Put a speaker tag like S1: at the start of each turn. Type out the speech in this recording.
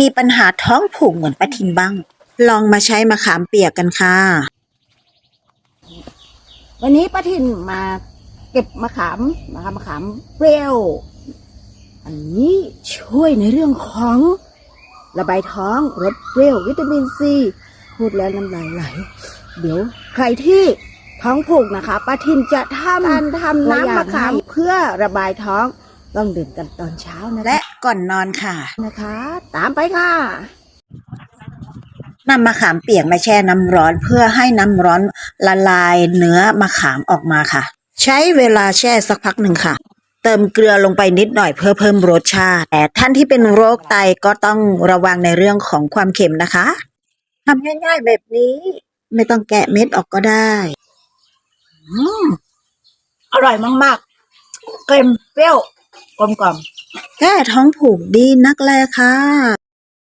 S1: มีปัญหาท้องผูกเหมือนป้าทินบ้าง ลองมาใช้มะขามเปียกกันค่ะ
S2: วันนี้ป้าทินมาเก็บมะขามนะคะมะขามเปรี้ยว อันนี้ช่วยในเรื่องของระบายท้องรสเปรี้ยววิตามินซี พูดแล้วน้ำลายไหล เดี๋ยวใครที่ท้องผูกนะคะป้าทินจะทำการทำน้ำมะขามเพื่อระบายท้อง ต้องดื่มกันตอนเช้านะคะ
S1: และก่อนนอนค่ะ
S2: นะคะ ตามไปค่ะ
S1: นำมะขามเปียกมาแช่น้ำร้อนเพื่อให้น้ำร้อนละลายเนื้อมะขามออกมาค่ะ ใช้เวลาแช่สักพักหนึ่งค่ะ เติมเกลือลงไปนิดหน่อยเพื่อเพิ่มรสชาติ แต่ท่านที่เป็นโรคไตก็ต้องระวังในเรื่องของความเค็มนะคะทำง่ายๆแบบนี้ ไม่ต้องแกะเม็ดออกก็ได้
S2: อืมอร่อยมากๆ เค็มเปรี้ยว กลมกล่อม
S1: แก้ท้องผูกดีนักแลค่ะ